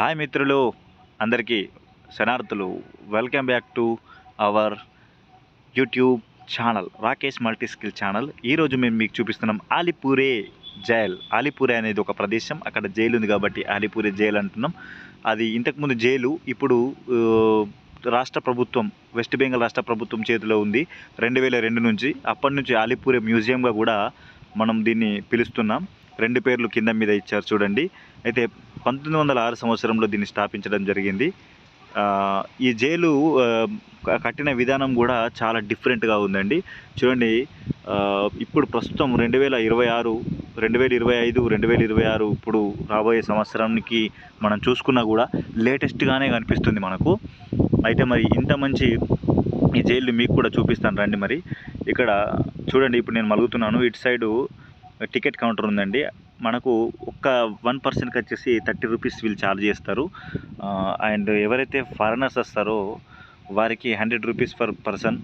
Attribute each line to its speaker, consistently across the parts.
Speaker 1: Hi మిత్రులు అందరికీ శనార్థులు welcome back to our YouTube channel Rakesh multi skill channel. ఈరోజు మేము మీకు చూపిస్తున్నాం ఆలిపూరే జైల్. ఆలిపూరే అనేది ఒక ప్రదేశం అక్కడ జైలు ఉంది కాబట్టి ఆలిపూరే జైల్ అంటున్నాం. అది ఇంతకుముందు జైలు ఇప్పుడు రాష్ట్ర ప్రభుత్వం వెస్ట్ బెంగాల్ రాష్ట్ర ప్రభుత్వం చేతిలో ఉంది. రెండు వేల రెండు నుంచి అప్పటి నుంచి ఆలిపూరే మ్యూజియంగా కూడా మనం దీన్ని పిలుస్తున్నాం. రెండు పేర్లు కింద మీద ఇచ్చారు చూడండి. అయితే పంతొమ్మిది వందల ఆరు సంవత్సరంలో దీన్ని స్థాపించడం జరిగింది. ఈ జైలు కట్టిన విధానం కూడా చాలా డిఫరెంట్గా ఉందండి. చూడండి ఇప్పుడు ప్రస్తుతం రెండు వేల ఇరవై ఆరు రెండు వేల ఇరవై ఐదు రెండు వేల ఇరవై ఆరు ఇప్పుడు రాబోయే సంవత్సరానికి మనం చూసుకున్నా కూడా లేటెస్ట్గానే కనిపిస్తుంది మనకు. అయితే మరి ఇంత మంచి ఈ జైలు మీకు కూడా చూపిస్తాను రండి మరి. ఇక్కడ చూడండి ఇప్పుడు నేను మలుగుతున్నాను. ఇటు సైడు టికెట్ కౌంటర్ ఉందండి. మనకు ఒక్క వన్ పర్సన్కి వచ్చేసి థర్టీ రూపీస్ వీళ్ళు ఛార్జ్ చేస్తారు. అండ్ ఎవరైతే ఫారినర్స్ వస్తారో వారికి hundred rupees per person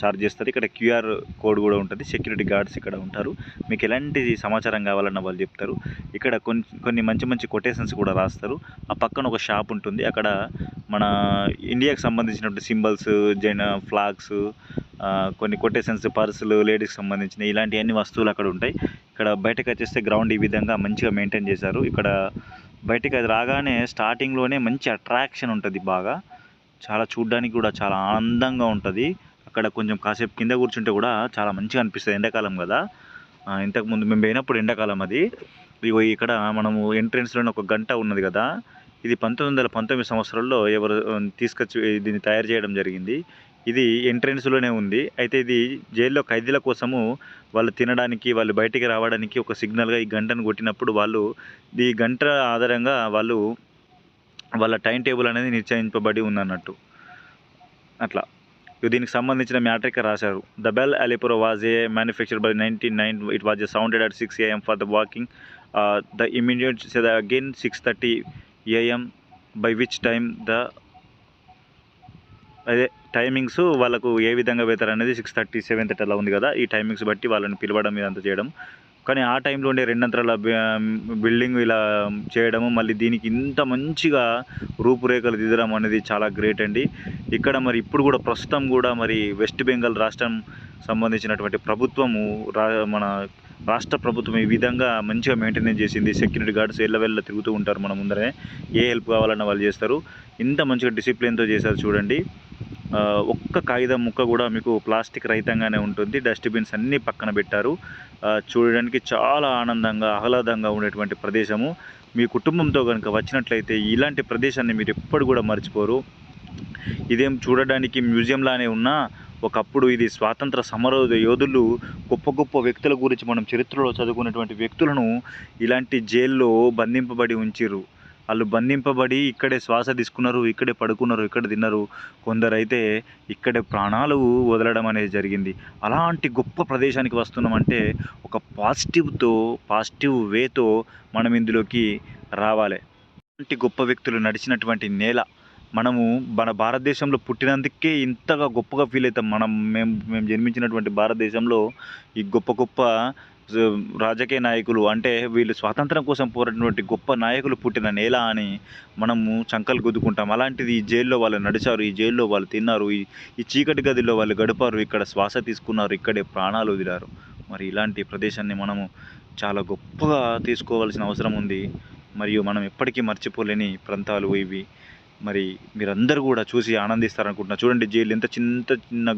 Speaker 1: charge చేస్తారు. ఇక్కడ క్యూఆర్ కోడ్ కూడా ఉంటుంది. సెక్యూరిటీ గార్డ్స్ ఇక్కడ ఉంటారు. మీకు ఎలాంటి సమాచారం కావాలన్న వాళ్ళు చెప్తారు. ఇక్కడ కొన్ని కొన్ని మంచి మంచి కొటేషన్స్ కూడా రాస్తారు. ఆ పక్కన ఒక షాప్ ఉంటుంది. అక్కడ మన ఇండియాకి సంబంధించినటువంటి సింబల్స్ జైన ఫ్లాగ్స్ కొన్ని కొటేషన్స్ పర్సులు లేడీస్కి సంబంధించిన ఇలాంటివన్నీ వస్తువులు అక్కడ ఉంటాయి. ఇక్కడ బయటకు వచ్చేస్తే గ్రౌండ్ ఈ విధంగా మంచిగా మెయింటైన్ చేశారు. ఇక్కడ బయటకు అది రాగానే స్టార్టింగ్లోనే మంచి అట్రాక్షన్ ఉంటుంది బాగా. చాలా చూడ్డానికి కూడా చాలా ఆనందంగా ఉంటుంది. అక్కడ కొంచెం కాసేపు కింద కూర్చుంటే కూడా చాలా మంచిగా అనిపిస్తుంది ఎండాకాలం కదా. ఇంతకుముందు మేము పోయినప్పుడు ఎండాకాలం అది. ఇగో ఇక్కడ మనము ఎంట్రెన్స్లోనే ఒక గంట ఉన్నది కదా. ఇది పంతొమ్మిది వందల పంతొమ్మిది సంవత్సరాల్లో ఎవరు తీసుకొచ్చి దీన్ని తయారు చేయడం జరిగింది. ఇది ఎంట్రెన్స్లోనే ఉంది. అయితే ఇది జైల్లో ఖైదీల కోసము వాళ్ళు తినడానికి వాళ్ళు బయటికి రావడానికి ఒక సిగ్నల్గా ఈ గంటను కొట్టినప్పుడు వాళ్ళు ఈ గంట ఆధారంగా వాళ్ళు వాళ్ళ టైం టేబుల్ అనేది నిశ్చయింపబడి ఉందన్నట్టు. అట్లా. దీనికి సంబంధించిన మ్యాటర్ ఇక్కడ రాశారు. The bell Alipore was a manufacture by nineteen nine it was sounded at six AM for the waking the immediate again six thirty AM by which time the అదే timings వాళ్ళకు ఏ విధంగా పెడతారు అనేది సిక్స్ థర్టీ సెవెన్ థర్టీ అలా ఉంది కదా. ఈ టైమింగ్స్ బట్టి వాళ్ళని పిలవడం ఇదంతా చేయడం. కానీ ఆ టైంలో ఉండే రెండంతరాల బిల్డింగ్ ఇలా చేయడము మళ్ళీ దీనికి ఇంత మంచిగా రూపురేఖలు దిద్దడం అనేది చాలా గ్రేట్ అండి. ఇక్కడ మరి ఇప్పుడు కూడా ప్రస్తుతం కూడా మరి వెస్ట్ బెంగాల్ రాష్ట్రం సంబంధించినటువంటి ప్రభుత్వము రా మన రాష్ట్ర ప్రభుత్వం ఈ విధంగా మంచిగా మెయింటెనెన్స్ చేసింది. సెక్యూరిటీ గార్డ్స్ వెళ్ళ తిరుగుతూ ఉంటారు మన ముందరే ఏ హెల్ప్ కావాలన్నా వాళ్ళు చేస్తారు. ఇంత మంచిగా డిసిప్లిన్తో చేశారు చూడండి. ఒక్క కాగితం ముక్క కూడా మీకు ప్లాస్టిక్ రహితంగానే ఉంటుంది. డస్ట్బిన్స్ అన్నీ పక్కన పెట్టారు. చూడడానికి చాలా ఆనందంగా ఆహ్లాదంగా ఉండేటువంటి ప్రదేశము. మీ కుటుంబంతో కనుక వచ్చినట్లయితే ఇలాంటి ప్రదేశాన్ని మీరు ఎప్పుడు కూడా మర్చిపోరు. ఇదేం చూడడానికి మ్యూజియంలానే ఉన్నా ఒకప్పుడు ఇది స్వాతంత్ర సమర యోధులు గొప్ప గొప్ప వ్యక్తుల గురించి మనం చరిత్రలో చదువుకున్నటువంటి వ్యక్తులను ఇలాంటి జైల్లో బంధింపబడి ఉంచిర్రు. వాళ్ళు బంధింపబడి ఇక్కడే శ్వాస తీసుకున్నారు ఇక్కడే పడుకున్నారు ఇక్కడ తిన్నారు. కొందరైతే ఇక్కడే ప్రాణాలు వదలడం అనేది జరిగింది. అలాంటి గొప్ప ప్రదేశానికి వస్తున్నామంటే ఒక పాజిటివ్తో పాజిటివ్ వేతో మనం ఇందులోకి రావాలి. అలాంటి గొప్ప వ్యక్తులు నడిచినటువంటి నేల మనము మన భారతదేశంలో పుట్టినందుకే ఇంతగా గొప్పగా ఫీల్ అవుతాం. మనం మేము మేము జన్మించినటువంటి భారతదేశంలో ఈ గొప్ప గొప్ప రాజకీయ నాయకులు అంటే వీళ్ళు స్వాతంత్రం కోసం పోరాడినటువంటి గొప్ప నాయకులు పుట్టిన నేల అని మనము చంకలు గుద్దుకుంటాం. అలాంటిది ఈ జైల్లో వాళ్ళు నడిచారు ఈ జైల్లో వాళ్ళు తిన్నారు ఈ ఈ చీకటి గదిలో వాళ్ళు గడిపారు ఇక్కడ శ్వాస తీసుకున్నారు ఇక్కడే ప్రాణాలు వదిలారు. మరి ఇలాంటి ప్రదేశాన్ని మనము చాలా గొప్పగా తీసుకోవాల్సిన అవసరం ఉంది. మరియు మనం ఎప్పటికీ మర్చిపోలేని ప్రాంతాలు ఇవి. మరి మీరందరూ కూడా చూసి ఆనందిస్తారనుకుంటున్నా. చూడండి జైలు ఎంత చిన్న చిన్న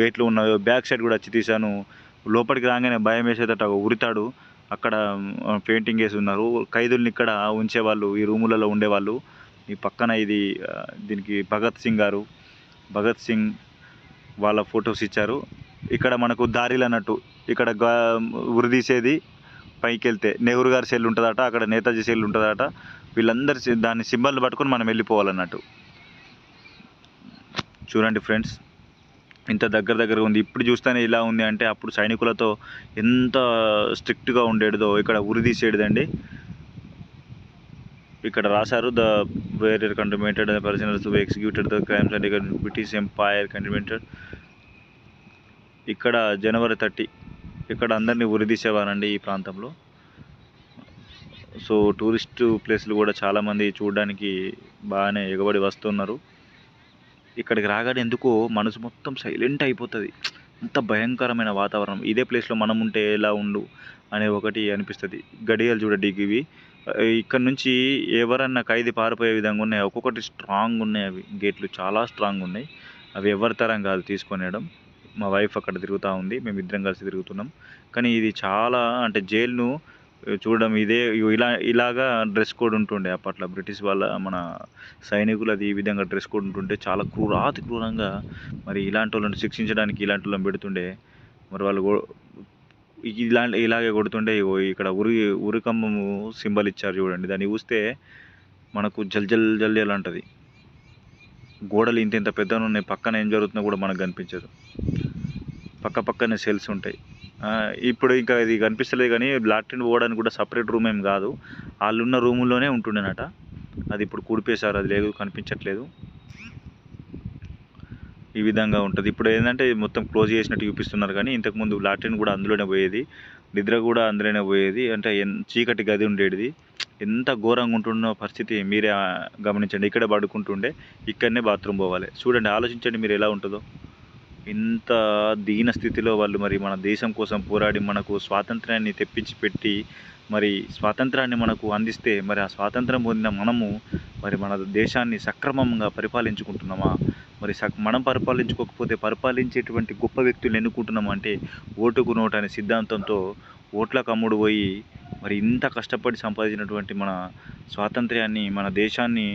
Speaker 1: గేట్లు ఉన్నాయో బ్యాక్ సైడ్ కూడా వచ్చి తీశాను. లోపలికి రాగానే భయం వేసేటట్టు ఉరితాడు. అక్కడ పెయింటింగ్ వేసి ఉన్నారు. ఖైదుల్ని ఇక్కడ ఉంచేవాళ్ళు ఈ రూములలో ఉండేవాళ్ళు. ఈ పక్కన ఇది దీనికి భగత్ సింగ్ గారు. భగత్ సింగ్ వాళ్ళ ఫొటోస్ ఇచ్చారు. ఇక్కడ మనకు దారిలు అన్నట్టు ఇక్కడ ఉరిదీసేది పైకి వెళ్తే నెహ్రూ గారి సెల్ ఉంటుందట అక్కడ నేతాజీ సెల్ ఉంటుందట. వీళ్ళందరి దాన్ని దాని సింబల్ పట్టుకొని మనం వెళ్ళిపోవాలన్నట్టు. చూడండి ఫ్రెండ్స్. ఇంత దగ్గర దగ్గర ఉంది. ఇప్పుడు చూస్తేనే ఇలా ఉంది అంటే అప్పుడు సైనికులతో ఎంత స్ట్రిక్ట్గా ఉండేదో ఇక్కడ ఉరి తీసేటిదండి. ఇక్కడ రాశారు the were contributed the personals executed the crimes and ఇక్కడ బ్రిటిష్ ఎంపైర్ కంట్రిబ్యూటెడ్ ఇక్కడ జనవరి థర్టీ ఇక్కడ అందరినీ ఉరిదీసేవారండి ఈ ప్రాంతంలో. సో టూరిస్ట్ ప్లేస్లు కూడా చాలామంది చూడడానికి బాగానే ఎగబడి వస్తున్నారు. ఇక్కడికి రాగానే ఎందుకో మనసు మొత్తం సైలెంట్ అయిపోతుంది. అంత భయంకరమైన వాతావరణం. ఇదే ప్లేస్లో మనం ఉంటే ఎలా ఉండు అనే ఒకటి అనిపిస్తుంది. గడియలు చూడండి ఇవి. ఇక్కడ నుంచి ఎవరన్నా ఖైదీ పారిపోయే విధంగా ఉన్నాయి. ఒక్కొక్కటి స్ట్రాంగ్ ఉన్నాయి అవి. గేట్లు చాలా స్ట్రాంగ్ ఉన్నాయి. అవి ఎవరి తరం కాదు తీసుకొనేయడం మా వైఫ్ అక్కడ తిరుగుతూ ఉంది. మేము ఇద్దరం కలిసి తిరుగుతున్నాం. కానీ ఇది చాలా అంటే జైలును చూడడం ఇదే ఇలా ఇలాగా డ్రెస్ కోడ్ ఉంటుండే అప్పట్లో. బ్రిటిష్ వాళ్ళ మన సైనికులది ఈ విధంగా డ్రెస్ కోడ్ ఉంటుంటే చాలా క్రూరాతి క్రూరంగా మరి ఇలాంటి వాళ్ళని శిక్షించడానికి ఇలాంటి వాళ్ళని పెడుతుండే. మరి వాళ్ళు ఇలా ఇలాగే కొడుతుండే ఇక్కడ ఉరి ఉరికంబము సింబల్ ఇచ్చారు చూడండి. దాన్ని చూస్తే మనకు జల్ జల్ జల్ జల్ అంటుంది. గోడలు ఇంత ఇంత పెద్దగా ఉన్నాయి పక్కన ఏం జరుగుతుందో కూడా మనకు కనిపించదు. పక్క పక్కనే సెల్స్ ఉంటాయి. ఇప్పుడు ఇంకా ఇది కనిపిస్తలేదు కానీ లాట్రిన్ పోవడానికి కూడా సపరేట్ రూమ్ ఏం కాదు. వాళ్ళు ఉన్న రూముల్లోనే ఉంటుండేనట. అది ఇప్పుడు కూడిపేశారు అది లేదు కనిపించట్లేదు. ఈ విధంగా ఉంటుంది. ఇప్పుడు ఏంటంటే మొత్తం క్లోజ్ చేసినట్టు చూపిస్తున్నారు కానీ ఇంతకుముందు లాట్రిన్ కూడా అందులోనే పోయేది. నిద్ర కూడా అందులోనే పోయేది. అంటే చీకటి గది ఉండేది ఎంత ఘోరంగా ఉంటున్న పరిస్థితి మీరే గమనించండి. ఇక్కడే పడుకుంటుండే ఇక్కడనే బాత్రూమ్ పోవాలి. చూడండి ఆలోచించండి మీరు ఎలా ఉంటుందో. ఇంత దీన స్థితిలో వాళ్ళు మరి మన దేశం కోసం పోరాడి మనకు స్వాతంత్రాన్ని తెప్పించి పెట్టి మరి స్వాతంత్రాన్ని మనకు అందిస్తే మరి ఆ స్వాతంత్రం పొందిన మనము మరి మన దేశాన్ని సక్రమంగా పరిపాలించుకుంటున్నామా? మరి సక్ మనం పరిపాలించుకోకపోతే పరిపాలించేటువంటి గొప్ప వ్యక్తులు ఎన్నుకుంటున్నాం అంటే ఓటుకు నోటు అనే సిద్ధాంతంతో ఓట్లకు అమ్ముడు పోయి మరి ఇంత కష్టపడి సంపాదించినటువంటి మన స్వాతంత్ర్యాన్ని మన దేశాన్ని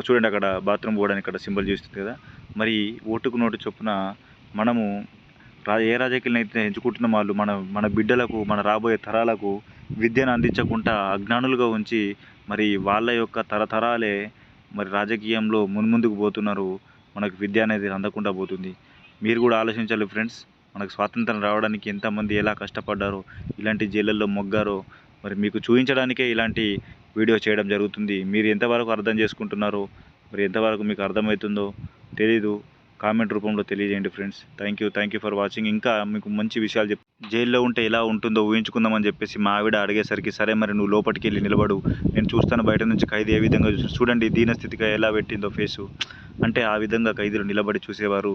Speaker 1: చూడండి అక్కడ బాత్రూమ్ పోవడానికి అక్కడ సింబల్ చూస్తుంది కదా? మరి ఓటుకు నోటు చొప్పున మనము ఏ రాజకీయాలను అయితే ఎంచుకుంటున్న వాళ్ళు మన మన బిడ్డలకు మన రాబోయే తరాలకు విద్యను అందించకుండా అజ్ఞానులుగా ఉంచి మరి వాళ్ళ యొక్క తరతరాలే మరి రాజకీయంలో మున్ముందుకు పోతున్నారు. మనకు విద్య అనేది అందకుండా పోతుంది. మీరు కూడా ఆలోచించాలి ఫ్రెండ్స్. మనకు స్వాతంత్రం రావడానికి ఎంతమంది ఎలా కష్టపడ్డారో ఇలాంటి జైళ్ళల్లో మొగ్గారో మరి మీకు చూపించడానికే ఇలాంటి వీడియో చేయడం జరుగుతుంది. మీరు ఎంతవరకు అర్థం చేసుకుంటున్నారో మరి ఎంతవరకు మీకు అర్థమవుతుందో తెలీదు. కామెంట్ రూపంలో తెలియజేయండి friends. Thank you thank you for watching ఇంకా మీకు మంచి విషయాలు చెప్ జైల్లో ఉంటే ఎలా ఉంటుందో ఊహించుకుందామని చెప్పేసి మా ఆవిడ అడిగేసరికి సరే మరి నువ్వు లోపలికి వెళ్ళి నిలబడు. నేను చూస్తాను బయట నుంచి ఖైదీ ఏ విధంగా చూడండి దీనస్థితిగా ఎలా పెట్టిందో ఫేసు. అంటే ఆ విధంగా ఖైదీలు నిలబడి చూసేవారు.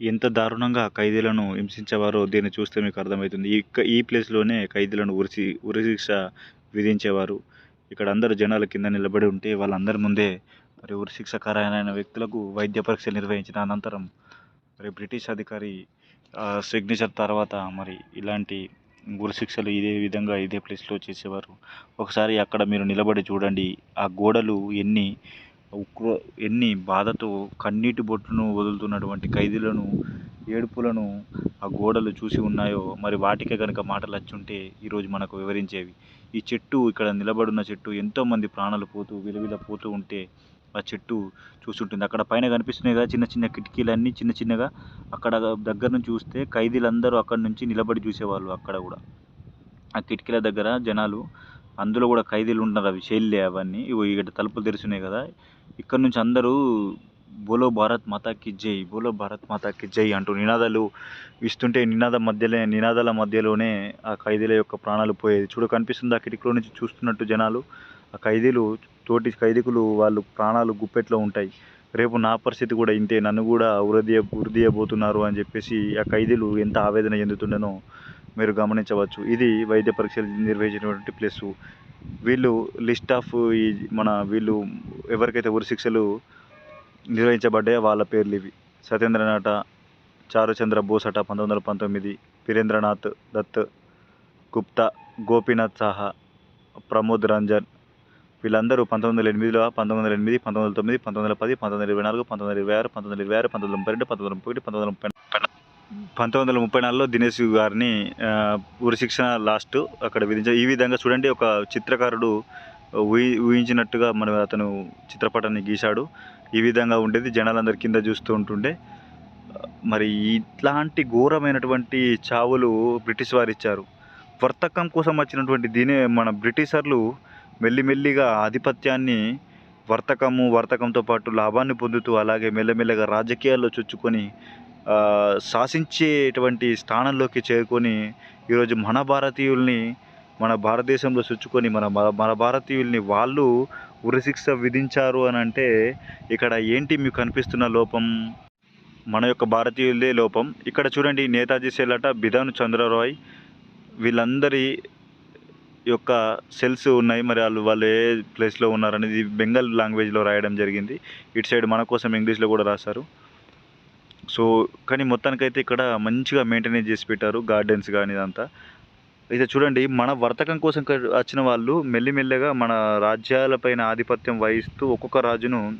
Speaker 1: ఎంత దారుణంగా ఖైదీలను హింసించేవారో దీన్ని చూస్తే మీకు అర్థమవుతుంది. ఈ ఈ ప్లేస్లోనే ఖైదీలను ఉరిసి ఉరిశిక్ష విధించేవారు. ఇక్కడ అందరు జనాల కింద నిలబడి ఉంటే వాళ్ళందరి ముందే మరి ఉరిశిక్ష వ్యక్తులకు వైద్య పరీక్షలు నిర్వహించిన అనంతరం మరి బ్రిటిష్ అధికారి సిగ్నేచర్ తర్వాత మరి ఇలాంటి గురుశిక్షలు ఇదే విధంగా ఇదే ప్లేస్లో చేసేవారు. ఒకసారి అక్కడ మీరు నిలబడి చూడండి. ఆ గోడలు ఎన్ని ఉక్రో ఎన్ని బాధతో కన్నీటి బొట్టును వదులుతున్నటువంటి ఖైదీలను ఏడుపులను ఆ గోడలు చూసి ఉన్నాయో మరి వాటికే కనుక మాటలు వచ్చుంటే ఈరోజు మనకు వివరించేవి. ఈ చెట్టు ఇక్కడ నిలబడున్న చెట్టు ఎంతోమంది ప్రాణాలు పోతూ విలువిల పోతూ ఉంటే ఆ చెట్టు చూస్తుంటుంది. అక్కడ పైన కనిపిస్తున్నాయి కదా చిన్న చిన్న కిటికీలన్నీ చిన్న చిన్నగా. అక్కడ దగ్గర నుంచి చూస్తే ఖైదీలందరూ అక్కడ నుంచి నిలబడి చూసేవాళ్ళు అక్కడ కూడా. ఆ కిటికీల దగ్గర జనాలు అందులో కూడా ఖైదీలు ఉంటున్నారు అవి షెల్లే అవన్నీ. ఇవి ఇక్కడ తలుపులు తెరిచున్నాయి కదా. ఇక్కడ నుంచి అందరూ బోలో భారత్ మాతాకి జై బోలో భారత్ మాతాకి జై అంటూ నినాదాలు ఇస్తుంటే నినాద మధ్యలో నినాదాల మధ్యలోనే ఆ ఖైదీల యొక్క ప్రాణాలు పోయేది. చూడు కనిపిస్తుంది ఆ కిటికీలో నుంచి చూస్తున్నట్టు జనాలు. ఆ ఖైదీలు తోటి ఖైదీకులు వాళ్ళు ప్రాణాలు గుప్పెట్లో ఉంటాయి. రేపు నా పరిస్థితి కూడా ఇంతే. నన్ను కూడా ఉరదీయ ఉరిదీయబోతున్నారు అని చెప్పేసి ఆ ఖైదీలు ఎంత ఆవేదన చెందుతుండేనో మీరు గమనించవచ్చు. ఇది వైద్య పరీక్షలు నిర్వహించినటువంటి ప్లేస్. వీళ్ళు లిస్ట్ ఆఫ్ ఈ మన వీళ్ళు ఎవరికైతే ఉరిశిక్షలు నిర్వహించబడ్డాయో వాళ్ళ పేర్లు ఇవి. సత్యేంద్రనాథ చారుచంద్ర బోసట పంతొమ్మిది వందల పంతొమ్మిది వీరేంద్రనాథ్ దత్ గుప్తా గోపీనాథ్ సాహా ప్రమోద్ రంజన్ వీళ్ళందరూ పంతొమ్మిది వందల ఎనిమిదిలో పంతొమ్మిది వందల ఎనిమిది పంతొమ్మిది వందల తొమ్మిది పంతొమ్మిది వందల పది పంతొమ్మిది వందల ఇరవై నాలుగు పంతొమ్మిది వందల ఇరవై ఆరు పంతొమ్మిది వందల ఇరవై ఆరు పంతొమ్మిది వందల ముప్పై రెండు పంతొమ్మిది వందల ముప్పై ఒకటి పంతొమ్మిది వందల ముప్పై పంతొమ్మిది వందల ముప్పై నాలుగులో దినేష్ గారిని ఊరి ఉరిశిక్షణ లాస్ట్ అక్కడ విధించారు ఈ విధంగా చూడండి ఒక చిత్రకారుడు ఊహి ఊహించినట్టుగా మనం అతను చిత్రపటాన్ని గీశాడు ఈ విధంగా ఉండేది జనాలందరి కింద చూస్తూ ఉంటుండే మరి ఇట్లాంటి ఘోరమైనటువంటి చావులు బ్రిటిష్ వారు ఇచ్చారు వర్తకం కోసం వచ్చినటువంటి దీనే మన బ్రిటిషర్లు మెల్లిమెల్లిగా ఆధిపత్యాన్ని వర్తకము వర్తకంతో పాటు లాభాన్ని పొందుతూ అలాగే మెల్లమెల్లగా రాజకీయాల్లో చొచ్చుకొని శాసించేటువంటి స్థానంలోకి చేరుకొని ఈరోజు మన భారతీయుల్ని మన భారతదేశంలో చొచ్చుకొని మన మన- భారతీయుల్ని వాళ్ళు ఉరిశిక్ష విధించారు అని అంటే ఇక్కడ ఏంటి మీకు కనిపిస్తున్న లోపం? మన యొక్క భారతీయులదే లోపం. ఇక్కడ చూడండి నేతాజీ సెల్లట బిధాను చంద్రరాయ్. వీళ్ళందరి యొక్క సెల్స్ ఉన్నాయి. మరి వాళ్ళు వాళ్ళు ఏ ప్లేస్లో ఉన్నారనేది బెంగాల్ లాంగ్వేజ్లో రాయడం జరిగింది. ఇటు సైడ్ మన కోసం ఇంగ్లీష్లో కూడా రాశారు. సో కానీ మొత్తానికైతే ఇక్కడ మంచిగా మెయింటెనెన్స్ చేసి పెట్టారు గార్డెన్స్ కానీ ఇదంతా. అయితే చూడండి మన వర్తకం కోసం వచ్చిన వాళ్ళు మెల్లిమెల్లగా మన రాజ్యాలపైన ఆధిపత్యం వహిస్తూ ఒక్కొక్క రాజును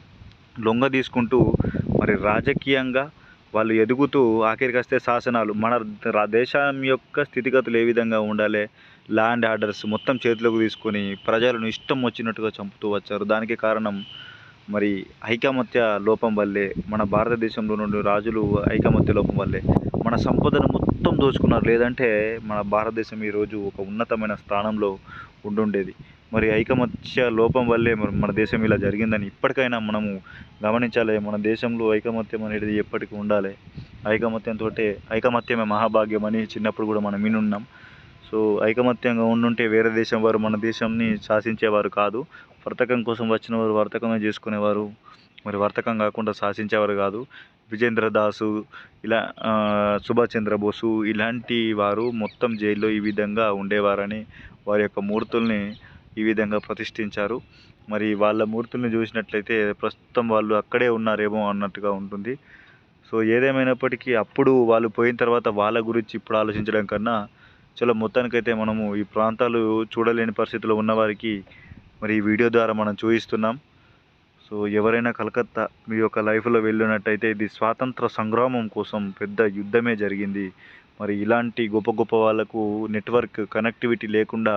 Speaker 1: లొంగ తీసుకుంటూ మరి రాజకీయంగా వాళ్ళు ఎదుగుతూ ఆఖరికి వస్తే శాసనాలు. మన రా- దేశం యొక్క స్థితిగతులు ఏ విధంగా ఉండాలి? ల్యాండ్ ఆర్డర్స్ మొత్తం చేతిలోకి తీసుకొని ప్రజలను ఇష్టం వచ్చినట్టుగా చంపుతూ వచ్చారు. దానికి కారణం మరి ఐకమత్య లోపం వల్లే మన భారతదేశంలో నుండి రాజులు ఐకమత్య లోపం వల్లే. మన సంపదను మొత్తం దోచుకున్నారు. లేదంటే మన భారతదేశం ఈరోజు ఒక ఉన్నతమైన స్థానంలో ఉండుండేది. మరి ఐకమత్య లోపం వల్లే మరి మన దేశం ఇలా జరిగిందని ఇప్పటికైనా మనము గమనించాలి. మన దేశంలో ఐకమత్యం అనేది ఎప్పటికీ ఉండాలి. ఐకమత్యంతో ఐకమత్యమే మహాభాగ్యం అని చిన్నప్పుడు కూడా మనం వినున్నాం. సో ఐకమత్యంగా ఉండుంటే వేరే దేశం వారు మన దేశంని శాసించేవారు కాదు. వర్తకం కోసం వచ్చిన వారు వర్తకమే చేసుకునేవారు. మరి వర్తకం కాకుండా శాసించేవారు కాదు. విజేంద్ర దాసు ఇలా సుభాష్ చంద్రబోసు ఇలాంటి వారు మొత్తం జైల్లో ఈ విధంగా ఉండేవారని వారి యొక్క మూర్తుల్ని ఈ విధంగా ప్రతిష్ఠించారు. మరి వాళ్ళ మూర్తుల్ని చూసినట్లయితే ప్రస్తుతం వాళ్ళు అక్కడే ఉన్నారేమో అన్నట్టుగా ఉంటుంది. సో ఏదేమైనప్పటికీ అప్పుడు వాళ్ళు పోయిన తర్వాత వాళ్ళ గురించి ఇప్పుడు ఆలోచించడం కన్నా చాలా మొత్తానికైతే మనము ఈ ప్రాంతాలు చూడలేని పరిస్థితిలో ఉన్నవారికి మరి ఈ వీడియో ద్వారా మనం చూపిస్తున్నాం సో ఎవరైనా కలకత్తా మీ యొక్క లైఫ్లో వెళ్ళినట్టయితే ఇది స్వాతంత్ర సంగ్రామం కోసం పెద్ద యుద్ధమే జరిగింది. మరి ఇలాంటి గొప్ప గొప్ప వాళ్ళకు నెట్వర్క్ కనెక్టివిటీ లేకుండా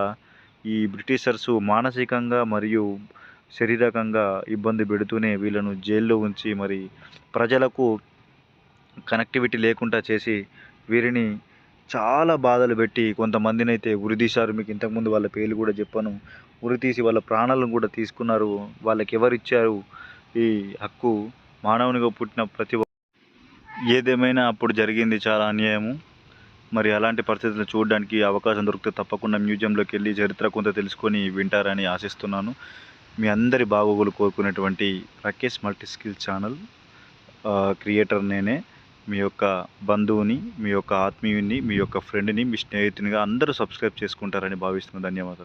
Speaker 1: ఈ బ్రిటిషర్స్ మానసికంగా మరియు శారీరకంగా ఇబ్బంది పెడుతూనే వీళ్ళను జైల్లో ఉంచి మరి ప్రజలకు కనెక్టివిటీ లేకుండా చేసి వీరిని చాలా బాధలు పెట్టి కొంతమందిని అయితే ఉరితీశారు మీకు ఇంతకుముందు వాళ్ళ పేర్లు కూడా చెప్పాను. ఉరితీసి వాళ్ళ ప్రాణాలను కూడా తీసుకున్నారు. వాళ్ళకి ఎవరు ఇచ్చారు ఈ హక్కు? మానవునిగా పుట్టిన ప్రతి ఏదేమైనా అప్పుడు జరిగింది చాలా అన్యాయము. మరి అలాంటి పరిస్థితులు చూడడానికి అవకాశం దొరికితే తప్పకుండా మ్యూజియంలోకి వెళ్ళి చరిత్ర కొంత తెలుసుకొని వింటారని ఆశిస్తున్నాను. మీ అందరి బాగోగులు కోరుకునేటువంటి Rakesh multi skill channel creator నేనే. మీ యొక్క బంధువుని మీ యొక్క ఆత్మీయుని మీ యొక్క ఫ్రెండ్ని మీ స్నేహితునిగా అందరూ సబ్స్క్రైబ్ చేసుకుంటారని భావిస్తున్నాను. ధన్యవాదాలు.